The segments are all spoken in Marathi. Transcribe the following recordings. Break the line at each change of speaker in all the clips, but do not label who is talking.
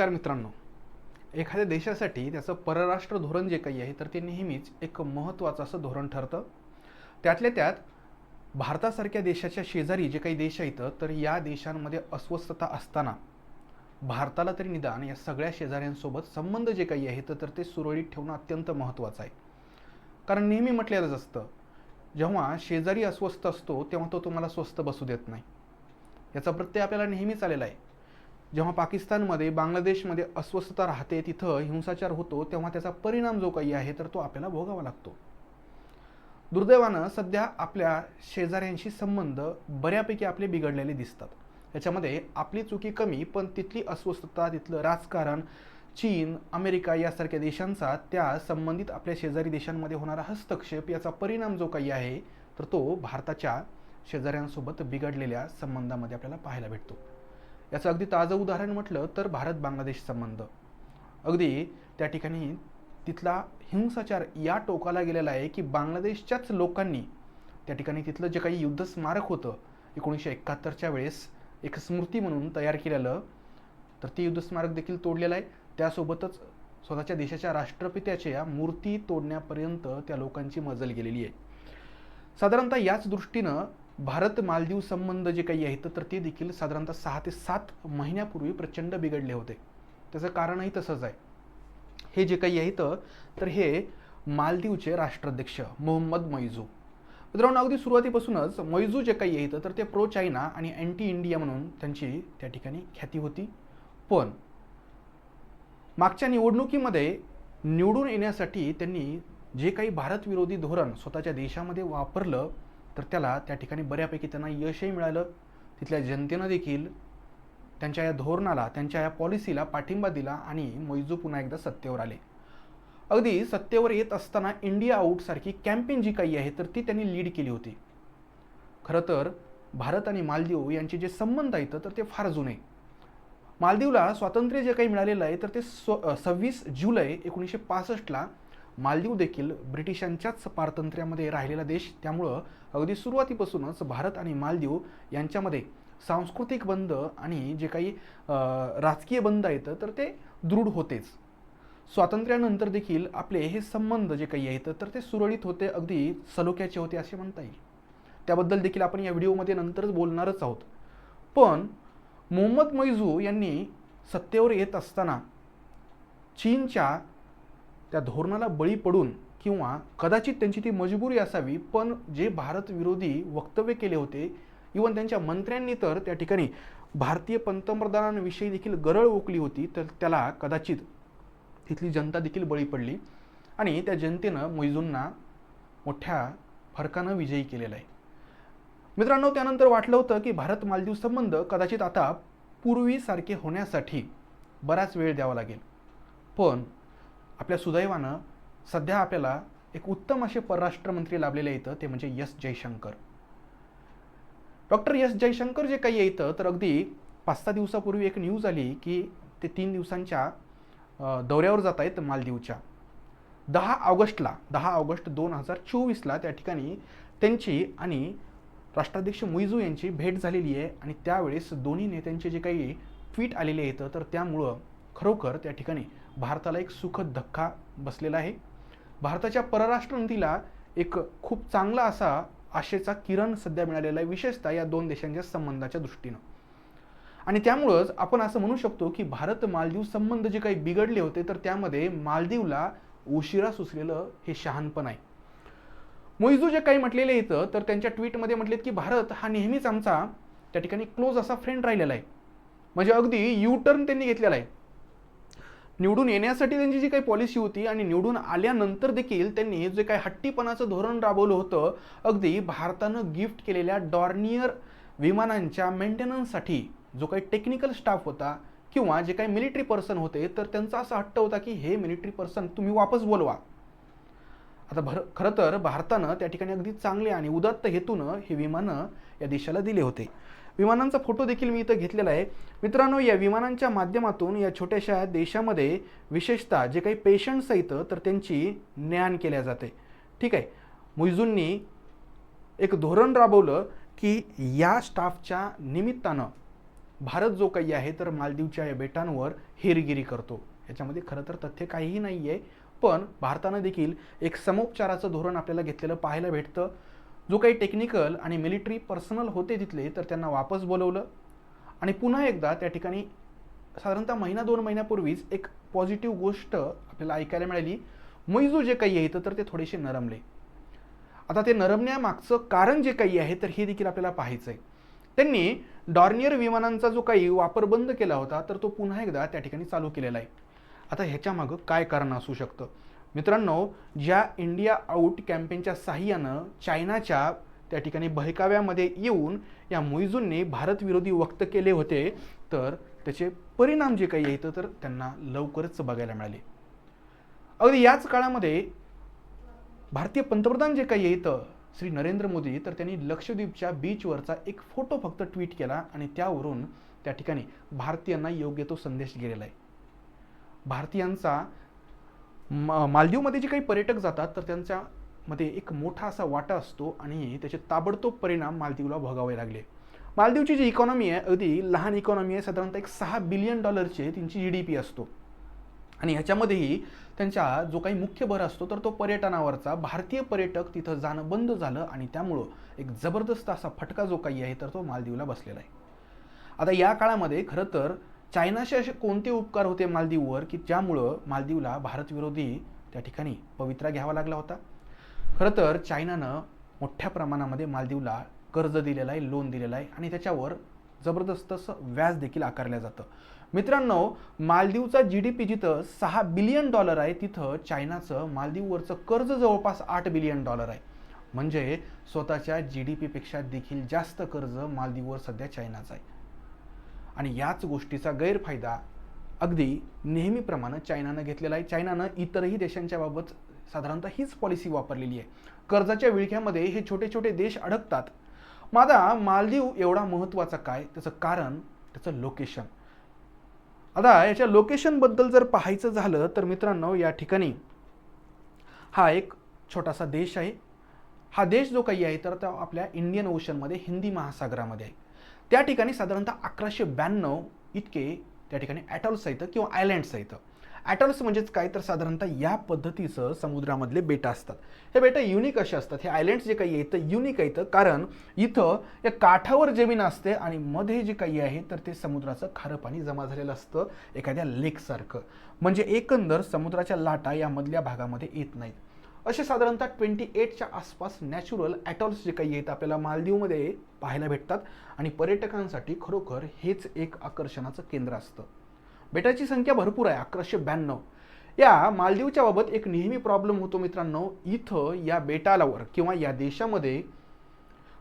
नमस्कार मित्रांनो. एखाद्या देशासाठी त्याचं परराष्ट्र धोरण जे काही आहे तर ते नेहमीच एक महत्त्वाचं असं धोरण ठरतं. त्यातल्या त्यात भारतासारख्या देशाच्या शेजारी जे काही देश आहेत तर या देशांमध्ये अस्वस्थता असताना भारताला तरी निदान या सगळ्या शेजाऱ्यांसोबत संबंध जे काही आहेत तर ते सुरळीत ठेवणं अत्यंत महत्त्वाचं आहे. कारण नेहमी म्हटलेलंच असतं जेव्हा शेजारी अस्वस्थ असतो तेव्हा तो तुम्हाला स्वस्थ बसू देत नाही. याचा प्रत्यय आपल्याला नेहमीच आलेला आहे. जेव्हा पाकिस्तानमध्ये बांगलादेशमध्ये अस्वस्थता राहते तिथं हिंसाचार होतो तेव्हा त्याचा परिणाम जो काही आहे तर तो आपल्याला भोगावा लागतो. दुर्दैवानं सध्या आपल्या शेजाऱ्यांशी संबंध बऱ्यापैकी आपले बिघडलेले दिसतात. याच्यामध्ये आपली चुकी कमी पण तिथली अस्वस्थता तिथलं राजकारण चीन अमेरिका यासारख्या देशांचा त्या संबंधित आपल्या शेजारी देशांमध्ये होणारा हस्तक्षेप याचा परिणाम जो काही आहे तर तो भारताच्या शेजाऱ्यांसोबत बिघडलेल्या संबंधामध्ये आपल्याला पाहायला भेटतो. याचं अगदी ताजं उदाहरण म्हटलं तर भारत बांगलादेश संबंध. अगदी त्या ठिकाणी तिथला हिंसाचार या टोकाला गेलेला आहे की बांगलादेशच्याच लोकांनी त्या ठिकाणी तिथलं जे काही युद्ध स्मारक होतं एकोणीसशे एकाहत्तरच्या वेळेस एक स्मृती म्हणून तयार केलेलं तर ते युद्ध स्मारक देखील तोडलेलं आहे. त्यासोबतच स्वतःच्या देशाच्या राष्ट्रपित्याच्या मूर्ती तोडण्यापर्यंत त्या लोकांची मजल गेलेली आहे. साधारणतः याच दृष्टीनं भारत मालदीव संबंध जे काही आहेत तर ते देखील साधारणतः सहा ते सात महिन्यापूर्वी प्रचंड बिघडले होते. त्याचं कारणही तसंच आहे. हे जे काही आहेत तर हे मालदीवचे राष्ट्राध्यक्ष मोहम्मद मैजू. मित्रांनो अगदी सुरुवातीपासूनच मैजू जे काही आहेत तर ते प्रो चायना आणि अँटी इंडिया म्हणून त्यांची त्या ठिकाणी ख्याती होती. पण मागच्या निवडणुकीमध्ये निवडून येण्यासाठी त्यांनी जे काही भारतविरोधी धोरण स्वतःच्या देशामध्ये वापरलं तर त्याला त्या ठिकाणी बऱ्यापैकी त्यांना यशही मिळालं. तिथल्या जनतेनं देखील त्यांच्या या धोरणाला त्यांच्या या पॉलिसीला पाठिंबा दिला आणि मोइजू पुन्हा एकदा सत्तेवर आले. अगदी सत्तेवर येत असताना इंडिया आऊटसारखी कॅम्पेन जी काही आहे तर ती त्यांनी लीड केली होती. खरं तर भारत आणि मालदीव यांचे जे संबंध आहेत तर ते फार जुने. मालदीवला स्वातंत्र्य जे काही मिळालेलं आहे तर ते स्व सव्वीस जुलै एकोणीसशे पासष्टला मालदीव देखील ब्रिटिशांच्याच पारतंत्र्यामध्ये राहिलेला देश. त्यामुळं अगदी सुरुवातीपासूनच भारत आणि मालदीव यांच्यामध्ये सांस्कृतिक बंध आणि जे काही राजकीय बंध आहेत तर ते दृढ होतेच. स्वातंत्र्यानंतर देखील आपले हे संबंध जे काही आहेत तर ते सुरळीत होते अगदी सलोख्याचे होते असे म्हणता येईल. त्याबद्दल देखील आपण या व्हिडिओमध्ये नंतरच बोलणारच आहोत. पण मोहम्मद मैजू यांनी सत्तेवर येत असताना चीनच्या त्या धोरणाला बळी पडून किंवा कदाचित त्यांची ती मजबुरी असावी पण जे भारत विरोधी वक्तव्य केले होते इवन त्यांच्या मंत्र्यांनी तर त्या ठिकाणी भारतीय पंतप्रधानांविषयी देखील गरळ ओकली होती तर त्याला कदाचित तिथली जनता देखील बळी पडली. आणि त्या जनतेनं मैजूंना मोठ्या फरकानं विजयी केलेला आहे. मित्रांनो त्यानंतर वाटलं होतं की भारत मालदीव संबंध कदाचित आता पूर्वीसारखे होण्यासाठी बराच वेळ द्यावा लागेल. पण आपल्या सुदैवानं सध्या आपल्याला एक उत्तम असे परराष्ट्रमंत्री लाभलेले येतं ते म्हणजे S Jaishankar. Doctor S Jaishankar जे काही येतं तर अगदी पाच सहा दिवसापूर्वी एक न्यूज आली की ते तीन दिवसांच्या दौऱ्यावर जात आहेत मालदीवच्या. दहा ऑगस्टला दहा ऑगस्ट दोन हजार चोवीसला त्या ठिकाणी त्यांची आणि राष्ट्राध्यक्ष मुईजू यांची भेट झालेली आहे आणि त्यावेळेस दोन्ही नेत्यांचे जे काही ट्विट आलेले आहेत तर त्यामुळं खरोखर त्या ठिकाणी भारताला एक सुखद धक्का बसलेला आहे. भारताच्या परराष्ट्र नीतीला एक खूप चांगला असा आशेचा किरण सध्या मिळालेला आहे विशेषतः या दोन देशांच्या संबंधाच्या दृष्टीनं. आणि त्यामुळंच आपण असं म्हणू शकतो की भारत मालदीव संबंध जे काही बिघडले होते तर त्यामध्ये मालदीवला उशिरा सुचलेलं हे शहाणपण आहे. मोईजू जे काही म्हटलेले येतं तर त्यांच्या ट्विटमध्ये म्हटलेत की भारत हा नेहमीच आमचा त्या ठिकाणी क्लोज असा फ्रेंड राहिलेला आहे. म्हणजे अगदी यू टर्न त्यांनी घेतलेला आहे. निवडून येण्यासाठी त्यांची जी काही पॉलिसी होती आणि निवडून आल्यानंतर देखील त्यांनी जे काही हट्टीपणाचं धोरण राबवलं होतं अगदी भारतानं गिफ्ट केलेल्या डॉर्नियर विमानांच्या मेंटेनन्ससाठी जो काही टेक्निकल स्टाफ होता किंवा जे काही मिलिटरी पर्सन होते तर त्यांचा असा हट्ट होता की हे मिलिटरी पर्सन तुम्ही वापस बोलवा. आता भर खरं तर भारतानं त्या ठिकाणी अगदी चांगले आणि उदात्त हेतूनं हे विमानं या देशाला दिले होते. विमानांचा फोटो देखील मी इथं घेतलेला आहे. मित्रांनो या विमानांच्या माध्यमातून या छोट्याशा देशामध्ये विशेषतः जे काही पेशंट्स आहेत तर त्यांची ज्ञान केल्या जाते. ठीक आहे? मुयजूंनी एक धोरण राबवलं की या स्टाफच्या निमित्तानं भारत जो काही आहे तर मालदीवच्या या बेटांवर हेरगिरी करतो. याच्यामध्ये खरं तर तथ्य काहीही नाही आहे पण भारतानं देखील एक समोपचाराचं धोरण आपल्याला घेतलेलं पाहायला भेटतं. जो काही टेक्निकल आणि मिलिटरी पर्सनल होते तिथले तर त्यांना वापस बोलवलं. आणि पुन्हा एकदा त्या ठिकाणी साधारणतः महिना दोन महिन्यापूर्वीच एक पॉझिटिव्ह गोष्ट आपल्याला ऐकायला मिळाली. मैजू जे काही आहे तर ते थोडेसे नरमले. आता ते नरमण्यामागचं कारण जे काही आहे तर हे देखील आपल्याला पाहायचं आहे त्यांनी डॉर्नियर विमानांचा जो काही वापर बंद केला होता तर तो पुन्हा एकदा त्या ठिकाणी चालू केलेला आहे. आता ह्याच्यामागं काय कारण असू शकतं? मित्रांनो ज्या इंडिया आऊट कॅम्पेनच्या साह्यानं चायनाच्या त्या ठिकाणी बहकाव्यामध्ये येऊन या मुईजूंनी भारतविरोधी वक्त केले होते तर त्याचे परिणाम जे काही येतं तर त्यांना लवकरच बघायला मिळाले. अगदी याच काळामध्ये भारतीय पंतप्रधान जे काही येतं श्री नरेंद्र मोदी तर त्यांनी लक्षद्वीपच्या बीचवरचा एक फोटो फक्त ट्विट केला आणि त्यावरून त्या ठिकाणी भारतीयांना योग्य तो संदेश गेलेला आहे. भारतीयांचा मा मालदीवमध्ये जे काही पर्यटक जातात तर त्यांच्यामध्ये एक मोठा असा वाटा असतो आणि त्याचे ताबडतोब परिणाम मालदीवला भोगावे लागले. मालदीवची जी इकॉनॉमी आहे अगदी लहान इकॉनॉमी आहे साधारणतः एक सहा बिलियन डॉलरचे त्यांची जी डी पी असतो. आणि ह्याच्यामध्येही त्यांचा जो काही मुख्य भर असतो तर तो पर्यटनावरचा. भारतीय पर्यटक तिथं जाणं बंद झालं आणि त्यामुळं एक जबरदस्त असा फटका जो काही आहे तर तो मालदीवला बसलेला आहे. आता या काळामध्ये खरं तर चायनाचे असे कोणते उपकार होते मालदीववर की ज्यामुळं मालदीवला भारतविरोधी त्या ठिकाणी पवित्रा घ्यावा लागला होता? खरं तर चायनानं मोठ्या प्रमाणामध्ये मालदीवला कर्ज दिलेलं आहे लोन दिलेलं आहे आणि त्याच्यावर जबरदस्त असं व्याज देखील आकारलं जातं. मित्रांनो मालदीवचा जी डी पी जिथं सहा बिलियन डॉलर आहे तिथं चायनाचं मालदीववरचं कर्ज जवळपास आठ बिलियन डॉलर आहे. म्हणजे स्वतःच्या जी डी पीपेक्षा देखील जास्त कर्ज मालदीववर सध्या चायनाचं आहे. आणि याच गोष्टीचा गैरफायदा अगदी नेहमीप्रमाणे चायनानं घेतलेला आहे. चायनानं इतरही देशांच्या बाबत साधारणतः हीच पॉलिसी वापरलेली आहे. कर्जाच्या विळख्यामध्ये हे छोटे छोटे देश अडकतात. माझा मालदीव एवढा महत्त्वाचा काय? त्याचं कारण त्याचं लोकेशन आता याच्या लोकेशनबद्दल जर पाहायचं झालं तर मित्रांनो या ठिकाणी हा एक छोटासा देश आहे. हा देश जो काही आहे तर तो आपल्या इंडियन ओशनमध्ये हिंदी महासागरामध्ये आहे. त्या ठिकाणी साधारणतः अकराशे ब्याण्णव इतके त्या ठिकाणी ॲटॉल्स आहेत किंवा आयलँड्स आहेत. ॲटॉल्स म्हणजेच काय? तर साधारणतः या पद्धतीचं समुद्रामधले बेटं असतात. हे बेटं युनिक असे असतात. हे आयलँड्स जे काही येतं युनिक येतं कारण इथं या काठावर जमीन असते आणि मध्ये जे काही आहे तर ते समुद्राचं खारं पाणी जमा झालेलं असतं एखाद्या लेकसारखं म्हणजे एकंदर समुद्राच्या लाटा या मधल्या भागामध्ये येत नाहीत. असे साधारणतः ट्वेंटी एटच्या आसपास नॅचरल ॲटॉल्स जे काही आहेत आपल्याला मालदीवमध्ये पाहायला भेटतात आणि पर्यटकांसाठी खरोखर हेच एक आकर्षणाचं केंद्र असतं. बेटाची संख्या भरपूर आहे अकराशे ब्याण्णव. या मालदीवच्या बाबत एक नेहमी प्रॉब्लेम होतो मित्रांनो इथं या बेटालावर किंवा या देशामध्ये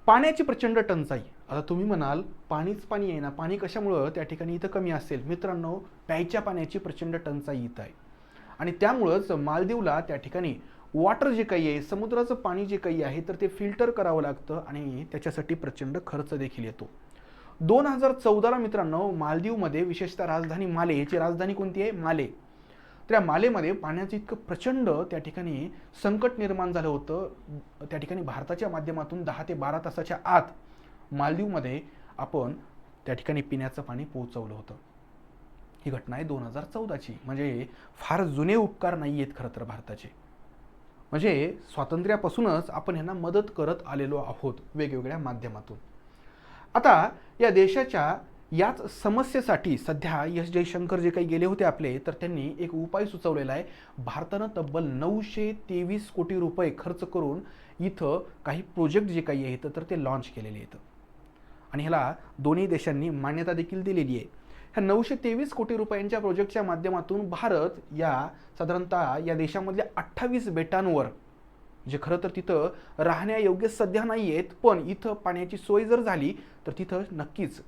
पाण्याची प्रचंड टंचाई. आता तुम्ही म्हणाल पाणीच पाणी आहे ना पाणी कशामुळं त्या ठिकाणी इथं कमी असेल? मित्रांनो प्यायच्या पाण्याची प्रचंड टंचाई इथं आहे. आणि त्यामुळंच मालदीवला त्या ठिकाणी वॉटर जे काही आहे समुद्राचं पाणी जे काही आहे तर ते फिल्टर करावं लागतं आणि त्याच्यासाठी प्रचंड खर्च देखील येतो. दोन हजार चौदाला मित्रांनो मालदीवमध्ये विशेषतः राजधानी माले याची राजधानी कोणती आहे? माले. त्या मालेमध्ये पाण्याचं इतकं प्रचंड त्या ठिकाणी संकट निर्माण झालं होतं. त्या ठिकाणी भारताच्या माध्यमातून दहा ते बारा तासाच्या आत मालदीवमध्ये आपण त्या ठिकाणी पिण्याचं पाणी पोहोचवलं होतं. ही घटना आहे दोन हजार चौदाची. म्हणजे फार जुने उपकार नाही आहेत खरं तर भारताचे. म्हणजे स्वातंत्र्यापासूनच आपण यांना मदत करत आलेलो आहोत वेगवेगळ्या माध्यमातून. आता या देशाच्या याच समस्येसाठी सध्या एस जयशंकर जे काही गेले होते आपले तर त्यांनी एक उपाय सुचवलेला आहे. भारतानं तब्बल नऊशे तेवीस कोटी रुपये खर्च करून इथं काही प्रोजेक्ट जे काही आहेत तर ते लॉन्च केलेले आहेत. आणि ह्याला दोन्ही देशांनी मान्यता देखील दिलेली आहे. ह्या नऊशे तेवीस कोटी रुपयांच्या प्रोजेक्टच्या माध्यमातून भारत या साधारणतः या देशामधल्या अठ्ठावीस बेटांवर जे खरं तर तिथं राहण्यायोग्य सध्या नाही आहेत पण इथं पाण्याची सोय जर झाली तर तिथं नक्कीच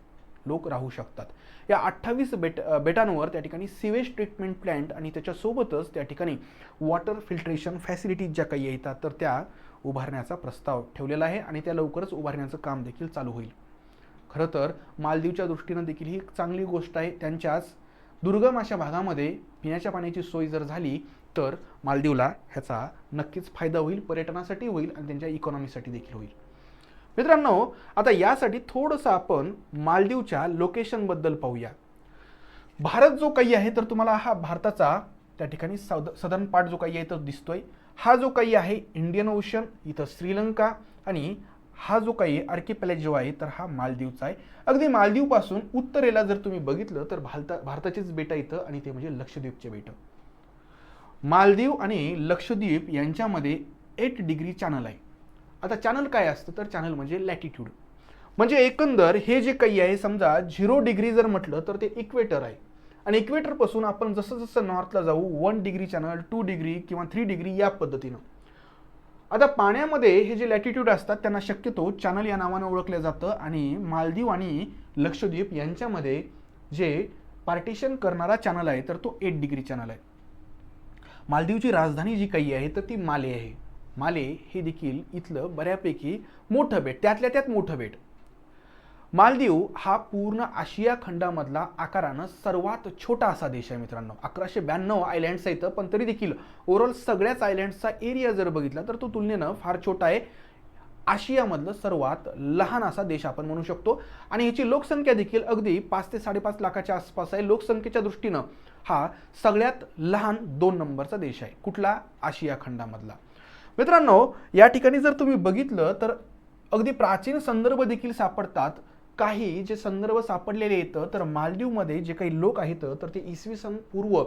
लोक राहू शकतात. या अठ्ठावीस बेट बेटांवर त्या ठिकाणी सिवेज ट्रीटमेंट प्लॅन्ट आणि त्याच्यासोबतच त्या ठिकाणी वॉटर फिल्ट्रेशन फॅसिलिटीज ज्या काही येतात तर त्या उभारण्याचा प्रस्ताव ठेवलेला आहे आणि त्या लवकरच उभारण्याचं काम देखील चालू होईल. खरं तर मालदीवच्या दृष्टीनं देखील ही चांगली गोष्ट आहे. त्यांच्याच दुर्गम अशा भागामध्ये पिण्याच्या पाण्याची सोय जर झाली तर मालदीवला ह्याचा नक्कीच फायदा होईल पर्यटनासाठी होईल आणि त्यांच्या इकॉनॉमीसाठी देखील होईल. मित्रांनो आता यासाठी थोडंसं आपण मालदीवच्या लोकेशनबद्दल पाहूया. भारत जो काही आहे तर तुम्हाला हा भारताचा त्या ठिकाणी सद सदर्न पार्ट जो काही आहे तो दिसतोय. हा जो काही आहे इंडियन ओशन इथं श्रीलंका आणि हा जो काही आर्किपॅलेज जो आहे तर हा मालदीवचा आहे. अगदी मालदीवपासून उत्तरेला जर तुम्ही बघितलं तर भारता भारताचीच बेटं इथं आणि ते म्हणजे लक्षद्वीपचे बेटं. मालदीव आणि लक्षद्वीप यांच्यामध्ये एट डिग्री चॅनल आहे. आता चॅनल काय असतं? तर चॅनल म्हणजे लॅटिट्यूड म्हणजे एकंदर हे जे काही आहे समजा झिरो डिग्री जर म्हटलं तर ते इक्वेटर आहे. आणि इक्वेटरपासून आपण जसं जसं नॉर्थला जाऊ one degree channel two degree किंवा थ्री डिग्री या पद्धतीनं. आता पाण्यामध्ये हे जे लॅटिट्यूड असतात त्यांना शक्यतो चॅनल या नावानं ओळखलं जातं आणि मालदीव आणि लक्षद्वीप यांच्यामध्ये जे पार्टिशन करणारा चॅनल आहे तर तो एट डिग्री चॅनल आहे. मालदीवची राजधानी जी काही आहे तर ती माले आहे. माले हे देखील इथलं बऱ्यापैकी मोठं बेट त्यातल्या त्यात मोठं बेट. मालदीव हा पूर्ण आशिया खंडामधला आकारानं सर्वात छोटा असा देश आहे मित्रांनो. अकराशे ब्याण्णव आयलँड्स आहेत पण तरी देखील ओव्हरऑल सगळ्याच आयलँड्सचा एरिया जर बघितला तर तो तुलनेनं फार छोटा आहे. आशियामधलं सर्वात लहान असा देश आपण म्हणू शकतो. आणि ह्याची लोकसंख्या देखील अगदी पाच ते साडेपाच लाखाच्या आसपास आहे. लोकसंख्येच्या दृष्टीनं हा सगळ्यात लहान दोन नंबरचा देश आहे. कुठला? आशिया खंडामधला. मित्रांनो या ठिकाणी जर तुम्ही बघितलं तर अगदी प्राचीन संदर्भ देखील सापडतात. काही जे संदर्भ सापडलेले येतं तर मालदीवमध्ये जे काही लोक आहेत तर ते इसवी सन पूर्व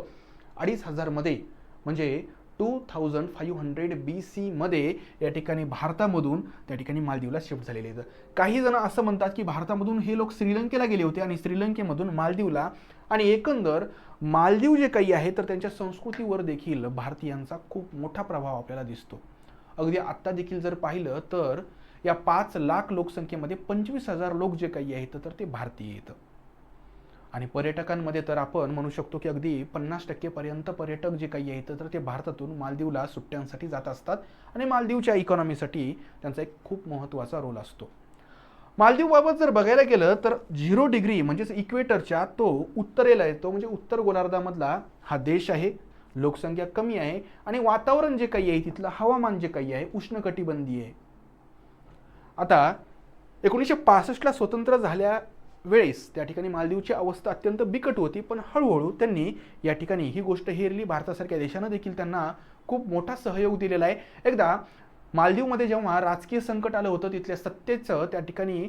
अडीच हजारमध्ये म्हणजे two thousand five hundred B सीमध्ये या ठिकाणी भारतामधून त्या ठिकाणी मालदीवला शिफ्ट झालेले आहेत. काही जण असं म्हणतात की भारतामधून हे लोक श्रीलंकेला गेले होते आणि श्रीलंकेमधून मालदीवला आणि एकंदर मालदीव जे काही आहे तर त्यांच्या संस्कृतीवर देखील भारतीयांचा खूप मोठा प्रभाव आपल्याला दिसतो. अगदी आत्ता देखील जर पाहिलं तर या पाच लाख लोकसंख्येमध्ये पंचवीस हजार लोक जे काही आहेत तर ते भारतीय आहेत. आणि पर्यटकांमध्ये तर आपण म्हणू शकतो की अगदी पन्नास टक्केपर्यंत पर्यटक जे काही आहेत तर ते भारतातून मालदीवला सुट्ट्यांसाठी जात असतात. आणि मालदीवच्या इकॉनॉमीसाठी त्यांचा एक खूप महत्त्वाचा रोल असतो. मालदीवबाबत जर बघायला गेलं तर झिरो डिग्री म्हणजेच इक्वेटरच्या तो उत्तरेला येतो म्हणजे उत्तर गोलार्धामधला हा देश आहे. लोकसंख्या कमी आहे आणि वातावरण जे काही आहे तिथलं हवामान जे काही आहे उष्णकटिबंधीय आहे. आता एकोणीसशे पासष्टला स्वतंत्र झाल्या वेळेस त्या ठिकाणी मालदीवची अवस्था अत्यंत बिकट होती पण हळूहळू त्यांनी या ठिकाणी ही गोष्ट हेरली. भारतासारख्या देशानं देखील त्यांना खूप मोठा सहयोग दिलेला आहे. एकदा मालदीवमध्ये जेव्हा राजकीय संकट आलं होतं तिथल्या सत्तेचं त्या ठिकाणी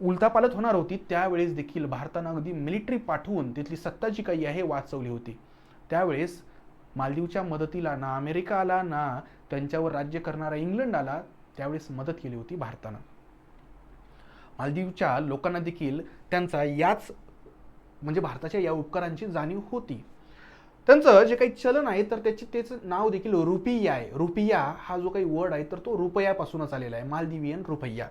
उलतापालत होणार होती त्यावेळेस देखील भारतानं अगदी मिलिटरी पाठवून तिथली सत्ता जी काही आहे वाचवली होती. त्यावेळेस मालदीवच्या मदतीला ना अमेरिका आला ना त्यांच्यावर राज्य करणारा इंग्लंड आला. त्यावेळेस मदत केली होती भारतानं. मालदीवच्या लोकांना देखील त्यांचा याच म्हणजे भारताच्या या उपकारांची जाणीव होती. त्यांचं जे काही चलन आहे तर त्याचे त्याचं नाव देखील रुपिया आहे. रुपिया हा जो काही वर्ड आहे तर तो रुपयापासूनच आलेला आहे. मालदिवियन रुपया.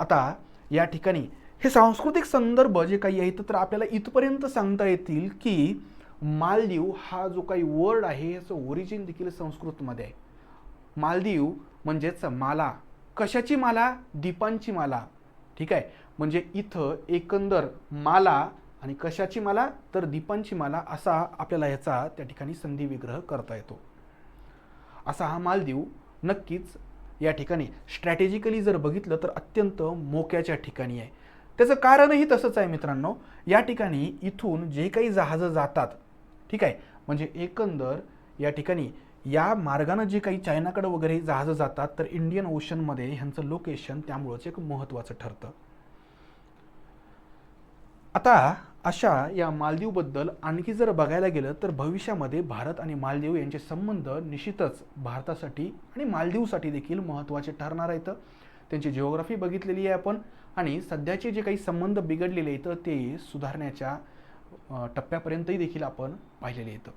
आता या ठिकाणी हे सांस्कृतिक संदर्भ जे काही आहेत तर आपल्याला इथपर्यंत सांगता येतील की मालदीव हा जो काही वर्ड आहे याचं ओरिजिन देखील संस्कृतमध्ये आहे. मालदीव म्हणजेच माला. कशाची माला? दीपांची माला. ठीक आहे? म्हणजे इथं एकंदर माला आणि कशाची माला? तर दीपांची माला असा आपल्याला याचा त्या ठिकाणी संधी विग्रह करता येतो. असा हा मालदीव नक्कीच या ठिकाणी स्ट्रॅटेजिकली जर बघितलं तर अत्यंत मोक्याच्या ठिकाणी आहे. त्याचं कारणही तसंच आहे मित्रांनो. या ठिकाणी इथून जे काही जहाजं जातात ठीक आहे? म्हणजे एकंदर या ठिकाणी या मार्गानं जे काही चायनाकडे वगैरे जहाजं जातात तर इंडियन ओशनमध्ये ह्यांचं लोकेशन त्यामुळंच एक महत्त्वाचं ठरतं. आता अशा या मालदीवबद्दल आणखी जर बघायला गेलं तर भविष्यामध्ये भारत आणि मालदीव यांचे संबंध निश्चितच भारतासाठी आणि मालदीवसाठी देखील महत्त्वाचे ठरणार आहेत. त्यांची जिओग्राफी बघितलेली आहे आपण आणि सध्याचे जे काही संबंध बिघडलेले आहेत ते सुधारण्याच्या टप्प्यापर्यंतही देखील आपण पाहिलेले येतं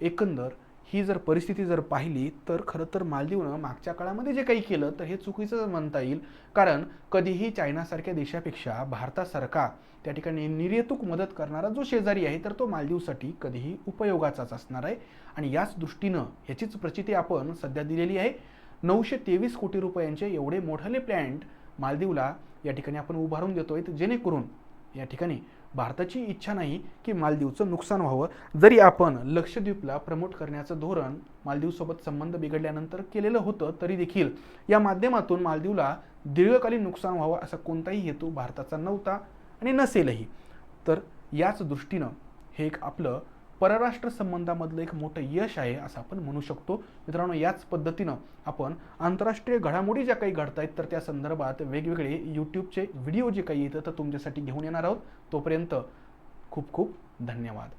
एकंदर ही जर परिस्थिती जर पाहिली तर खरं तर मालदीवनं मागच्या काळामध्ये जे काही केलं तर हे चुकीचं म्हणता येईल. कारण कधीही चायनासारख्या देशापेक्षा भारतासारखा त्या ठिकाणी निर्यतूक मदत करणारा जो शेजारी आहे तर तो मालदीवसाठी कधीही उपयोगाचाच असणार आहे. आणि याच दृष्टीनं याचीच प्रचिती आपण सध्या दिलेली आहे. नऊशे तेवीस कोटी रुपयांचे एवढे मोठाले प्लॅन्ट मालदीवला या ठिकाणी आपण उभारून देतोय. जेणेकरून या ठिकाणी भारताची इच्छा नाही की मालदीवचं नुकसान व्हावं. जरी आपण लक्षद्वीपला प्रमोट करण्याचं धोरण मालदीवसोबत संबंध बिघडल्यानंतर केलेलं होतं तरी देखील या माध्यमातून मालदीवला दीर्घकालीन नुकसान व्हावं असा कोणताही हेतू भारताचा नव्हता आणि नसेलही. तर याच दृष्टीनं हे एक आपलं परराष्ट्र संबंधामधलं एक मोठं यश आहे असं आपण म्हणू शकतो. मित्रांनो याच पद्धतीनं आपण आंतरराष्ट्रीय घडामोडी ज्या काही घडत आहेत तर त्या संदर्भात वेगवेगळे यूट्यूबचे व्हिडिओ जे काही येतं तर तुमच्यासाठी घेऊन येणार आहोत. तोपर्यंत खूप खूप धन्यवाद.